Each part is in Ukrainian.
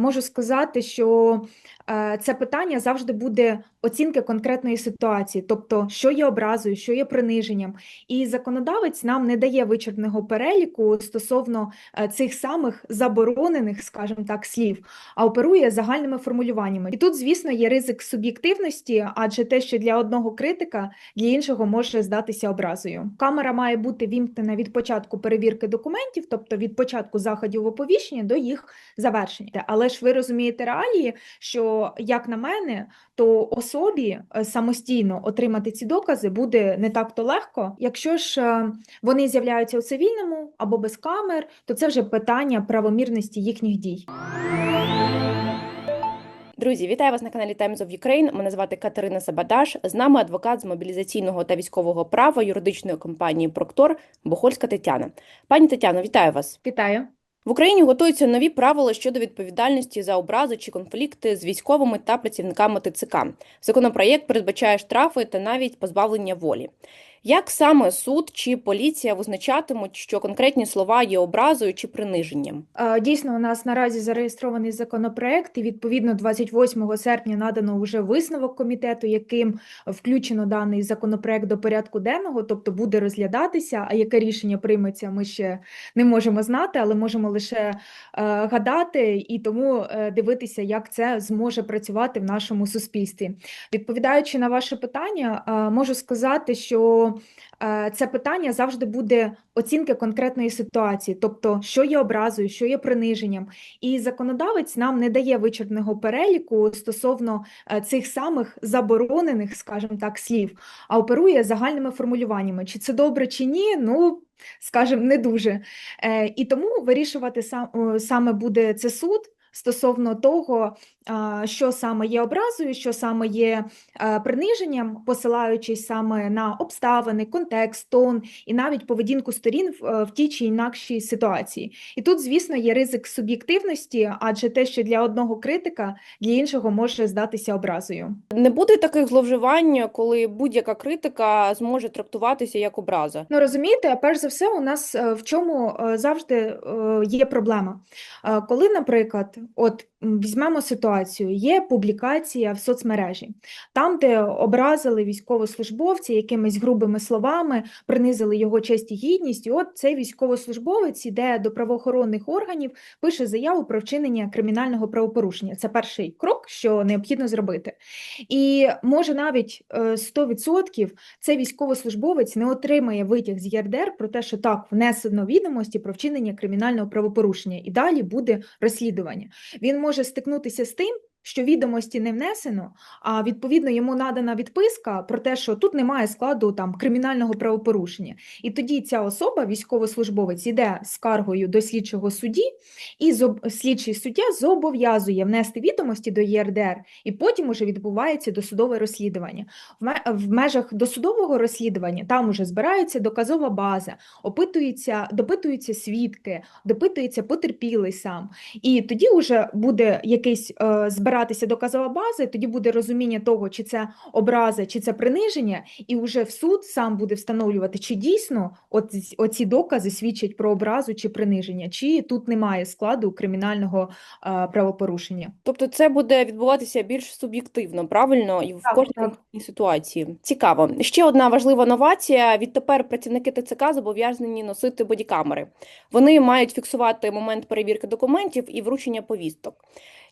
Можу сказати, що е, це питання завжди буде оцінки конкретної ситуації, тобто, що є образою, що є приниженням. І законодавець нам не дає вичерпного переліку стосовно е, цих самих заборонених, скажімо так, слів, а оперує загальними формулюваннями. І тут, звісно, є ризик суб'єктивності, адже те, що для одного критика, для іншого може здатися образою. Камера має бути вімкнена від початку перевірки документів, тобто від початку заходів оповіщення до їх завершення. Але ж ви розумієте реалії, що як на мене, то особі е, самостійно отримати ці докази буде не так то легко. Якщо ж е, вони з'являються у цивільному або без камер, то це вже питання правомірності їхніх дій. Друзі, вітаю вас на каналі Times of Ukraine. Мене звати Катерина Сабадаш. З нами адвокат з мобілізаційного та військового права юридичної компанії Проктор Бохольська Тетяна. Пані Тетяно, вітаю вас. Вітаю. В Україні готуються нові правила щодо відповідальності за образи чи конфлікти з військовими та працівниками ТЦК. Законопроєкт передбачає штрафи та навіть позбавлення волі. Як саме суд чи поліція визначатимуть, що конкретні слова є образою чи приниженням? Дійсно, у нас наразі зареєстрований законопроект, і відповідно 28 серпня надано вже висновок комітету, яким включено даний законопроект до порядку денного, тобто буде розглядатися. А яке рішення прийметься, ми ще не можемо знати, але можемо лише е, гадати і тому е, дивитися, як це зможе працювати в нашому суспільстві. Відповідаючи на ваше питання, е, можу сказати, що це питання завжди буде оцінки конкретної ситуації, тобто, що є образою, що є приниженням. І законодавець нам не дає вичерпного переліку стосовно е, цих самих заборонених, скажімо так, слів, а оперує загальними формулюваннями. Чи це добре, чи ні, ну. Скажімо, не дуже. Е, і тому вирішувати сам, саме буде це суд стосовно того, що саме є образою, що саме є е, приниженням, посилаючись саме на обставини, контекст, тон і навіть поведінку сторін в, тій чи інакшій ситуації. І тут, звісно, є ризик суб'єктивності, адже те, що для одного критика, для іншого може здатися образою. Не буде таких зловживань, коли будь-яка критика зможе трактуватися як образа. Ну розумієте, перш за все, у нас е, в чому е, завжди є проблема. Коли, наприклад, от візьмемо ситуацію, є публікація в соцмережі, там, де образили військовослужбовця якимись грубими словами, принизили його честь і гідність, і от цей військовослужбовець іде до правоохоронних органів, пише заяву про вчинення кримінального правопорушення. Це перший крок, що необхідно зробити. І може навіть е, 100% цей військовослужбовець не отримає витяг з ЄРДР про те, що так внесено відомості про вчинення кримінального правопорушення, і далі буде розслідування. Він може стикнутися з тим. Що відомості не внесено, а відповідно йому надана відписка про те, що тут немає складу там кримінального правопорушення. І тоді ця особа, військовослужбовець, йде з скаргою до слідчого судді, і слідчий суддя зобов'язує внести відомості до ЄРДР, і потім уже відбувається досудове розслідування. В ме- В межах досудового розслідування там уже збирається доказова база, опитуються, допитуються свідки, допитується потерпілий сам. І тоді вже буде якийсь е, збиратися доказова база, і тоді буде розуміння того, чи це образа, чи це приниження, і вже в суд сам буде встановлювати, чи дійсно оці докази свідчать про образу чи приниження, чи тут немає складу кримінального е, правопорушення. Тобто це буде відбуватися більш суб'єктивно, правильно, і в Так, кожній так. ситуації. Цікаво. Ще одна важлива новація. Відтепер працівники ТЦК зобов'язані носити бодікамери. Вони мають фіксувати момент перевірки документів і вручення повісток.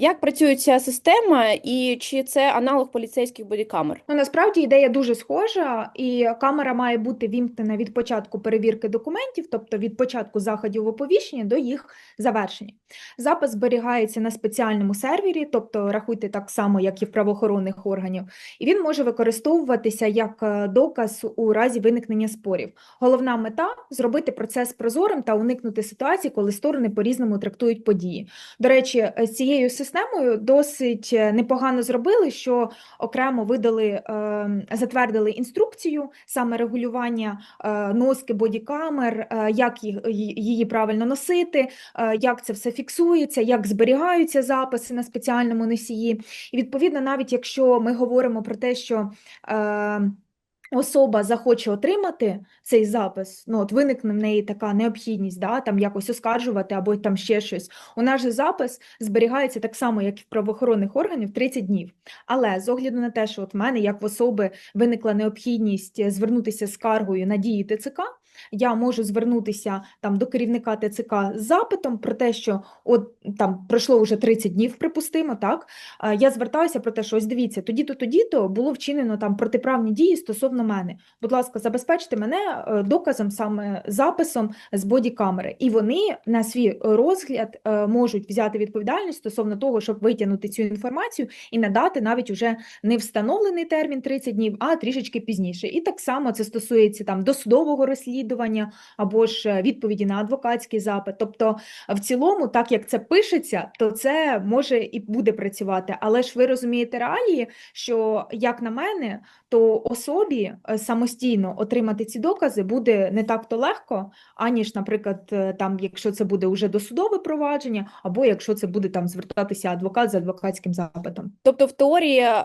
Як працює ця система, і чи це аналог поліцейських бодікамер? Ну, насправді ідея дуже схожа, і камера має бути вімкнена від початку перевірки документів, тобто від початку заходів оповіщення до їх завершення. Запис зберігається на спеціальному сервері, тобто рахуйте так само, як і в правоохоронних органів, і він може використовуватися як е, доказ у разі виникнення спорів. Головна мета зробити процес прозорим та уникнути ситуації, коли сторони по-різному трактують події. До речі, з цією системою досить е, непогано зробили, що окремо видали, е, затвердили інструкцію саме регулювання е, носки бодікамер, як її правильно носити, як це все фіксується, як зберігаються записи на спеціальному носії. І відповідно, навіть якщо ми говоримо про те, що особа захоче отримати цей запис, ну от виникне в неї така необхідність, да, там якось оскаржувати або там ще щось. У нас же запис зберігається так само, як і в правоохоронних органів 30 днів. Але з огляду на те, що от в мене, як в особи, виникла необхідність е, звернутися з скаргою на дії ТЦК, я можу звернутися там до керівника ТЦК з запитом про те, що от там пройшло вже 30 днів, припустимо, так. Я звертаюся про те, що ось дивіться, тоді-то, тоді-то було вчинено там протиправні дії стосовно мене. Будь ласка, забезпечте мене е, доказом, саме записом з бодікамери. І вони на свій розгляд е, можуть взяти відповідальність стосовно того, щоб витягнути цю інформацію і надати навіть уже не встановлений термін 30 днів, а трішечки пізніше. І так само це стосується там досудового розслідування або ж е, відповіді на адвокатський запит. Тобто, в цілому, так як це пишеться, то це може і буде працювати. Але ж ви розумієте реалії, що як на мене, то особі е, самостійно отримати ці докази буде не так то легко, аніж, наприклад, е, там, якщо це буде уже досудове провадження, або якщо це буде там звертатися адвокат з адвокатським запитом. Тобто, в теорії е,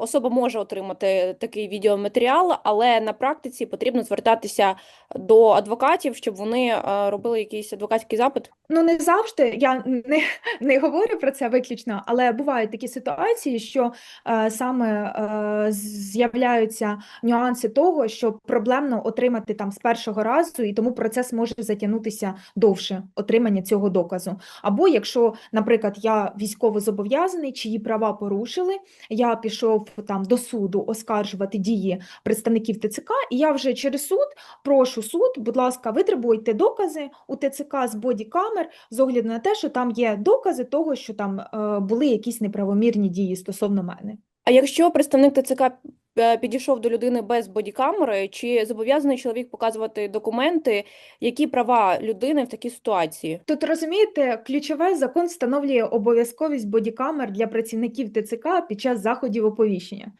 особа може отримати такий відеоматеріал, але на практиці потрібно звертатися до адвокатів, щоб вони е, робили якийсь адвокатський запит. Ну, не завжди я не, не говорю про це виключно, але бувають такі ситуації, що е, саме е, з'являються нюанси того, що проблемно отримати там з першого разу, і тому процес може затягнутися довше отримання цього доказу. Або якщо, наприклад, я військово зобов'язаний, чиї права порушили, я пішов там до суду оскаржувати дії представників ТЦК, і я вже через суд прошу суд, будь ласка, витребуйте докази у ТЦК з бодікамер з огляду на те, що там є докази того, що там е, були якісь неправомірні дії стосовно мене. А якщо представник ТЦК е, підійшов до людини без бодікамери, чи зобов'язаний чоловік показувати документи, які права людини в такій ситуації? Тут розумієте, ключове закон встановлює обов'язковість бодікамер для працівників ТЦК під час заходів оповіщення.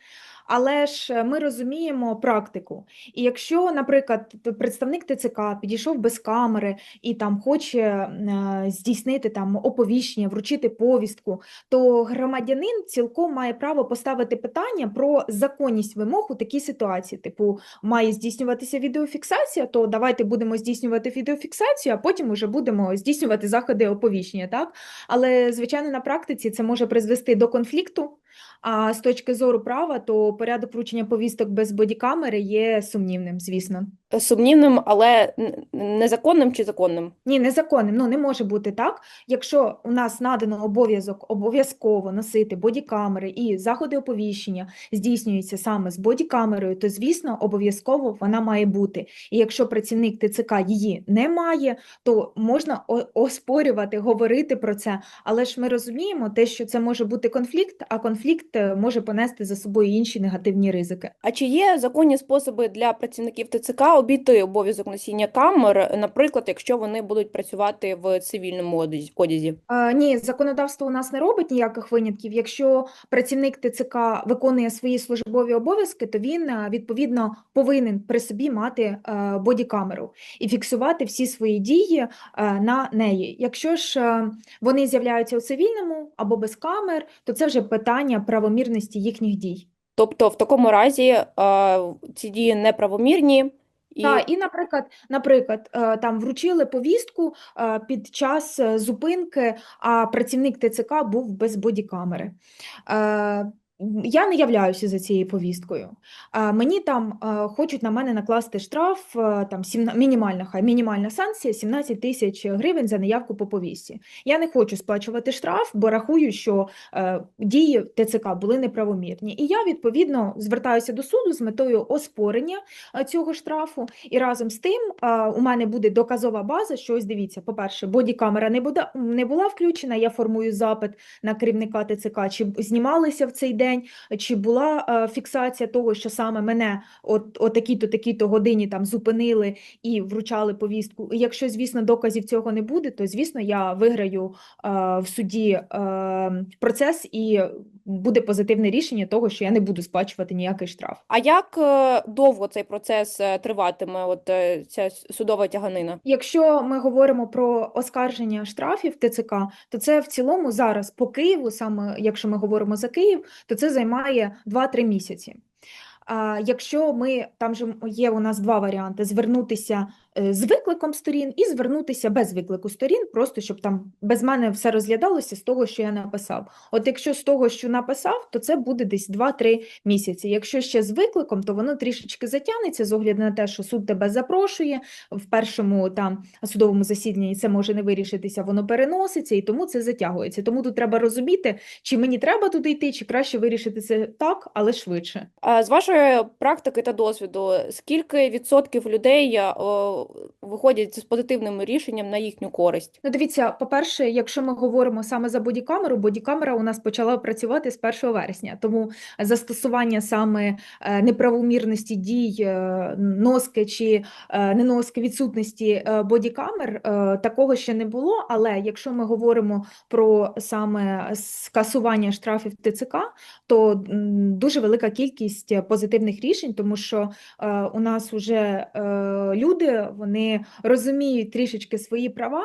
Але ж е, ми розуміємо практику. І якщо, наприклад, представник ТЦК підійшов без камери і там хоче е, здійснити там оповіщення, вручити повістку, то громадянин цілком має право поставити питання про законність вимог у такій ситуації. Типу, має здійснюватися відеофіксація, то давайте будемо здійснювати відеофіксацію, а потім уже будемо здійснювати заходи оповіщення. Так? Але, звичайно, на практиці це може призвести до конфлікту. А з точки зору права, то порядок вручення повісток без бодікамери є сумнівним, звісно. Сумнівним, але незаконним чи законним? Ні, незаконним. Ну, не може бути так. Якщо у нас надано обов'язок обов'язково носити бодікамери і заходи оповіщення здійснюються саме з бодікамерою, то, звісно, обов'язково вона має бути. І якщо працівник ТЦК її не має, то можна оспорювати, говорити про це. Але ж ми розуміємо те, що це може бути конфлікт, а конфлікт е, може понести за собою інші негативні ризики. А чи є законні способи для працівників ТЦК обійти обов'язок носіння камер, наприклад, якщо вони будуть працювати в цивільному одязі-? Е, Ні, законодавство у нас не робить ніяких винятків. Якщо працівник ТЦК виконує свої службові обов'язки, то він е, відповідно повинен при собі мати е, бодікамеру і фіксувати всі свої дії е, на неї. Якщо ж е, вони з'являються у цивільному або без камер, то це вже питання правомірності їхніх дій. Тобто, в такому разі ці дії неправомірні і Та, і, наприклад, наприклад, е, там вручили повістку е, під час е, зупинки, а працівник ТЦК був без бодікамери. Я не являюся за цією повісткою. Е, Мені там е, хочуть на мене накласти штраф, е, там сімна- мінімальна, хай мінімальна санкція 17 тисяч гривень за неявку по повістці. Я не хочу сплачувати штраф, бо рахую, що е, дії ТЦК були неправомірні. І я відповідно звертаюся до суду з метою оспорення цього штрафу. І разом з тим е, у мене буде доказова база, що ось дивіться, по-перше, бодікамера не буде, не була включена, я формую запит на керівника ТЦК, чи знімалися в цей день, чи була е, фіксація того, що саме мене от, о такій-то, такій-то годині там зупинили і вручали повістку. Якщо, звісно, доказів цього не буде, то, звісно, я виграю е, в суді е, процес і буде позитивне рішення того, що я не буду сплачувати ніякий штраф. А як е, довго цей процес е, триватиме, от е, ця судова тяганина? Якщо ми говоримо про оскарження штрафів ТЦК, то це в цілому зараз по Києву, саме якщо ми говоримо за Київ, то це займає 2-3 місяці. А, якщо ми там же є у нас два варіанти: звернутися з викликом сторін і звернутися без виклику сторін, просто щоб там без мене все розглядалося з того, що я написав. От якщо з того, що написав, то це буде десь 2-3 місяці. Якщо ще з викликом, то воно трішечки затягнеться з огляду на те, що суд тебе запрошує в першому там судовому засіданні, це може не вирішитися, воно переноситься, і тому це затягується. Тому тут треба розуміти, чи мені треба туди йти, чи краще вирішити це так, але швидше. А з вашої практики та досвіду, скільки відсотків людей е, виходять з позитивним рішенням на їхню користь? Ну, дивіться, по-перше, якщо ми говоримо саме за бодікамеру, бодікамера у нас почала працювати з 1 вересня, тому застосування саме е, неправомірності дій, е, носки чи е, неноски відсутності бодікамер, такого ще не було. Але якщо ми говоримо про саме скасування штрафів ТЦК, то дуже велика кількість позитивних рішень, тому що у нас вже люди вони розуміють трішечки свої права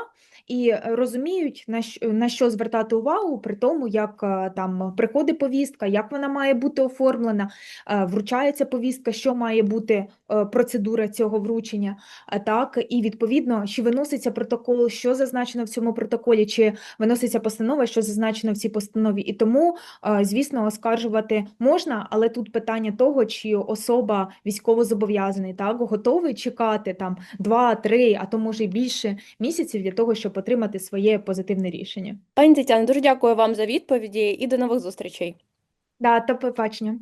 і розуміють, на що, на що звертати увагу при тому, як е, там приходить повістка, як вона має бути оформлена, е, вручається повістка, що має бути е, процедура цього вручення. Так, і відповідно, чи виноситься протокол, що зазначено в цьому протоколі, чи виноситься постанова, що зазначено в цій постанові. І тому, звісно, оскаржувати можна, але тут питання того, чи особа військовозобов'язаний, так, готовий чекати там 2-3, а то може й більше місяців для того, щоб отримати своє позитивне рішення. Пані Тетяно, дуже дякую вам за відповіді і до нових зустрічей. Да, до побачення.